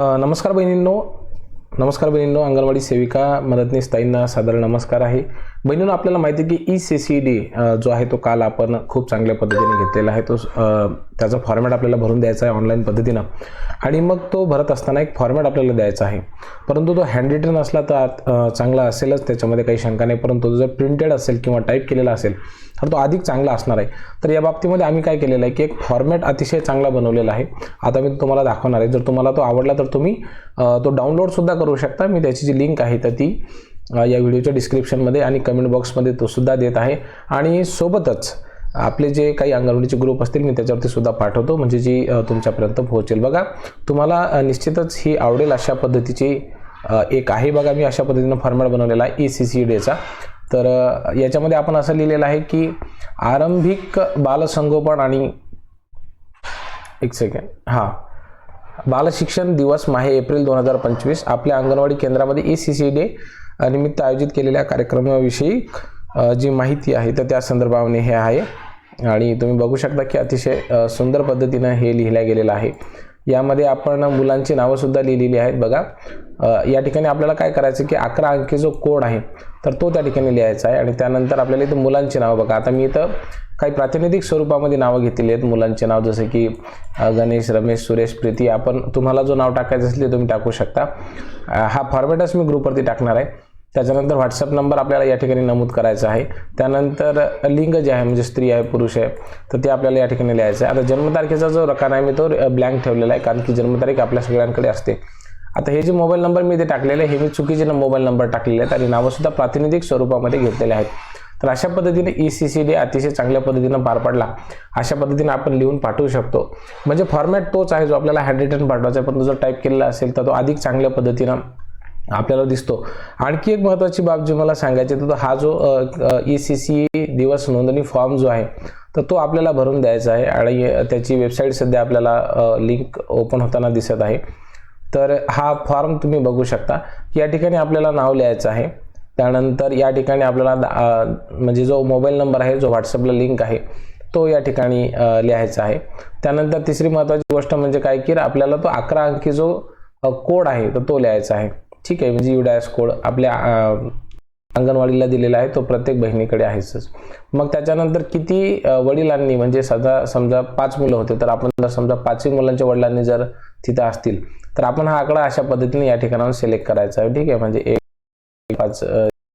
नमस्कार बहिणींनो. नमस्कार बहिणींनो अंगणवाडी सेविका मदतनीस ताईंना साधारण नमस्कार आहे. बहिणींनो आपल्याला माहिती आहे की ई सी सी डी जो आहे तो काल आपण खूप चांगल्या पद्धतीने घेतलेला आहे. तो त्याचा फॉर्मॅट आपल्याला भरून द्यायचा आहे ऑनलाईन पद्धतीनं. आणि मग तो भरत असताना एक फॉर्मॅट आपल्याला द्यायचा आहे. परंतु तो हँड रिटन असला तर चांगला असेलच त्याच्यामध्ये काही शंका नाही. परंतु तो जर प्रिंटेड असेल किंवा टाईप केलेला असेल तर तो अधिक चांगला असणार आहे. तर या बाबतीमध्ये आम्ही काय केलेलं आहे की एक फॉर्मॅट अतिशय चांगला बनवलेला आहे. आता मी तुम्हाला दाखवणार आहे. जर तुम्हाला तो आवडला तर तुम्ही तो डाउनलोडसुद्धा करू शकता. मी त्याची जी लिंक आहे तर ती या व्हिडिओच्या डिस्क्रिप्शनमध्ये आणि कमेंट बॉक्समध्ये तो सुद्धा देत आहे. आणि सोबतच आपले जे काही अंगणवाडीचे ग्रुप असतील मी त्याच्यावरती सुद्धा पाठवतो. म्हणजे जी तुमच्यापर्यंत पोहोचेल. बघा तुम्हाला निश्चितच ही आवडेल अशा पद्धतीची एक आहे बघा मी अशा पद्धतीनं फॉर्मॅट बनवलेला आहे ई सी सी डेचा तर याच्यामध्ये आपण असं लिहिलेलं आहे की आरंभिक बालसंगोपन आणि एक सेकंड हां. बालशिक्षण दिवस माहे एप्रिल दोन हजार पंचवीस आपल्या अंगणवाडी केंद्रामध्ये ई सी सी डे निमित्त आयोजित केलेल्या कार्यक्रमाविषयी जी माहिती आहे तर त्या संदर्भाने हे आहे. आणि तुम्ही बघू शकता की अतिशय सुंदर पद्धतीनं हे लिहिल्या गेलेलं आहे. यामध्ये आपण मुलांची नावंसुद्धा लिहिलेली आहेत बघा. या ठिकाणी आपल्याला काय करायचं की अकरा अंकी जो कोड आहे तर तो त्या ठिकाणी लिहायचा आहे. आणि त्यानंतर आपल्याला इथं मुलांची नावं बघा. आता मी इथं काही प्रातिनिधिक स्वरूपामध्ये नावं घेतलेली आहेत मुलांचे नाव. जसे की गणेश रमेश सुरेश प्रीती. आपण तुम्हाला जो नाव टाकायचं असेल ते तुम्ही टाकू शकता. हा फॉर्मॅटच मी ग्रुपवरती टाकणार आहे. त्याच्यानंतर व्हॉट्सअप नंबर आपल्याला या ठिकाणी नमूद करायचा आहे. त्यानंतर लिंग जे आहे म्हणजे स्त्री आहे पुरुष आहे तर ते आपल्याला या ठिकाणी लिहायचं आहे. आता जन्मतारखेचा जो रकाना आहे मी तो ब्लँक ठेवलेला आहे कारण की जन्मतारीख आपल्या सगळ्यांकडे असते. आता हे जे मोबाईल नंबर मी इथे टाकलेले आहे हे मी चुकीचे मोबाईल नंबर टाकलेले आहेत आणि नावंसुद्धा प्रातिनिधिक स्वरूपामध्ये घेतलेले आहेत. तर अशा पद्धतीने ई सी सी डी अतिशय चांगल्या पद्धतीनं पार पडला. अशा पद्धतीने आपण लिहून पाठवू शकतो. म्हणजे फॉर्मॅट तोच आहे जो आपल्याला हँड रिटन पाठवायचा आहे पण जो टाईप केलेला असेल तर तो अधिक चांगल्या पद्धतीनं आपल्याला दिसतो. आणखी एक महत्त्वाची बाब जी मला सांगायची तर हा जो ई सी सी दिवस नोंदणी फॉर्म जो आहे तर तो आपल्याला भरून द्यायचा आहे आणि त्याची वेबसाईट सध्या आपल्याला लिंक ओपन होताना दिसत आहे. तर हा फॉर्म तुम्ही बघू शकता. या ठिकाणी आपल्याला नाव लिहायचं आहे. त्यानंतर या ठिकाणी आपल्याला दा- म्हणजे जो मोबाईल नंबर आहे जो व्हॉट्सअपला लिंक आहे तो या ठिकाणी लिहायचा आहे. त्यानंतर तिसरी महत्त्वाची गोष्ट म्हणजे काय की आपल्याला तो अकरा अंकी जो कोड आहे तर तो लिहायचा आहे. ठीक आहे म्हणजे युडायस कोड आपल्या अंगणवाडीला दिलेला आहे तो प्रत्येक बहिणीकडे आहेच मग त्याच्यानंतर किती वडिलांनी म्हणजे सदा समजा पाच मुलं होते तर आपण जर समजा पाचही मुलांच्या वडिलांनी जर तिथं असतील तर आपण हा आकडा अशा पद्धतीने या ठिकाणावर सिलेक्ट करायचा आहे. ठीक आहे म्हणजे एक पाच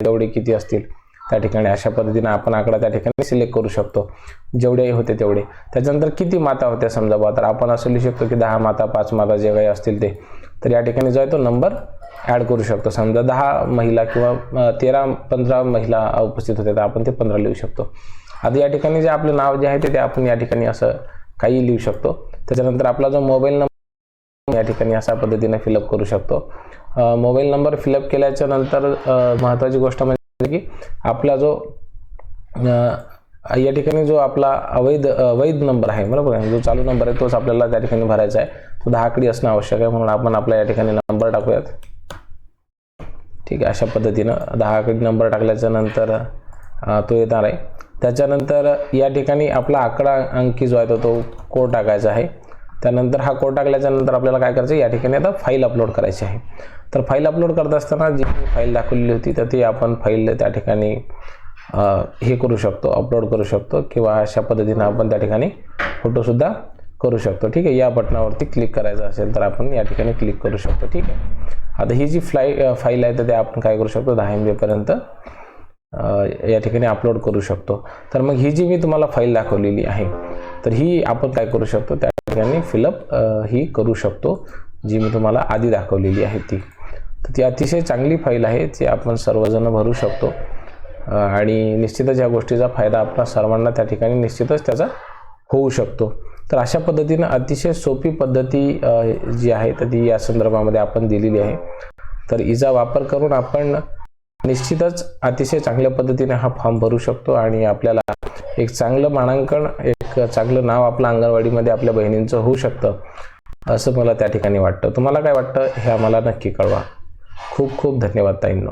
एवढे किती असतील. त्या ठिकाणी अशा पद्धतीने आपण आकडा त्या ठिकाणी सिलेक्ट करू शकतो. जेवढे होते तेवढे. त्याच्यानंतर किती माता होत्या समजा बा तर आपण असं लिहू शकतो की दहा माता पाच माता जे काही असतील ते. तर या ठिकाणी जो आहे तो नंबर ॲड करू शकतो. समजा दहा महिला किंवा तेरा पंधरा महिला उपस्थित होत्या तर आपण ते पंधरा लिहू शकतो. आता या ठिकाणी जे आपलं नाव जे आहे ते ते आपण या ठिकाणी असं काही लिहू शकतो. त्याच्यानंतर आपला जो मोबाईल नंबर या ठिकाणी अशा पद्धतीने फिलअप करू शकतो. मोबाईल नंबर फिलअप केल्याच्यानंतर महत्त्वाची गोष्ट म्हणजे की आपला जो या ठिकाणी जो आपला अवैध वैध नंबर आहे बरोबर आहे? जो चालू नंबर आहे तोच आपल्याला त्या ठिकाणी भरायचा आहे. तो दहा आकडी असणं आवश्यक आहे म्हणून आपण आपला या ठिकाणी नंबर टाकूयात. ठीक आहे अशा पद्धतीनं दहा आकडी नंबर टाकल्याच्या नंतर तो येणार आहे. त्याच्यानंतर या ठिकाणी आपला आकडा अंकी जो आहे तो तो कोड टाकायचा आहे. त्यानंतर हा कोड टाकल्याच्या नंतर आपल्याला काय करायचं या ठिकाणी आता फाईल अपलोड करायची आहे. तर फाईल अपलोड करत असताना जी फाईल दाखवलेली होती तर ती आपण फाईल त्या ठिकाणी हे करू शकतो अपलोड करू शकतो किंवा अशा पद्धतीनं आपण त्या ठिकाणी फोटोसुद्धा करू शकतो. ठीक आहे या बटनावरती क्लिक करायचं असेल तर आपण या ठिकाणी क्लिक करू शकतो. ठीक आहे. आता ही जी फ्लाय फाईल आहे तर ते आपण काय करू शकतो दहा एम बीपर्यंत या ठिकाणी अपलोड करू शकतो. तर मग ही जी मी तुम्हाला फाईल दाखवलेली आहे तर ही आपण काय करू शकतो त्या ठिकाणी फिलअप ही करू शकतो जी मी तुम्हाला आधी दाखवलेली आहे ती. तर ती अतिशय चांगली फाईल आहे जी आपण सर्वजण भरू शकतो. आणि निश्चितच या गोष्टीचा फायदा आपला सर्वांना त्या ठिकाणी निश्चितच त्याचा होऊ शकतो. तर अशा पद्धतीनं अतिशय सोपी पद्धती जी आहे तर ती या संदर्भामध्ये आपण दिलेली आहे. तर हिचा वापर करून आपण निश्चितच अतिशय चांगल्या पद्धतीने हा फॉर्म भरू शकतो आणि आपल्याला एक चांगलं मानांकन चांगलं नाव आपलं अंगणवाडीमध्ये आपल्या बहिणींचं होऊ शकतं असं मला त्या ठिकाणी वाटतं. तुम्हाला काय वाटतं हे आम्हाला नक्की कळवा. खूप खूप धन्यवाद ताईंनो.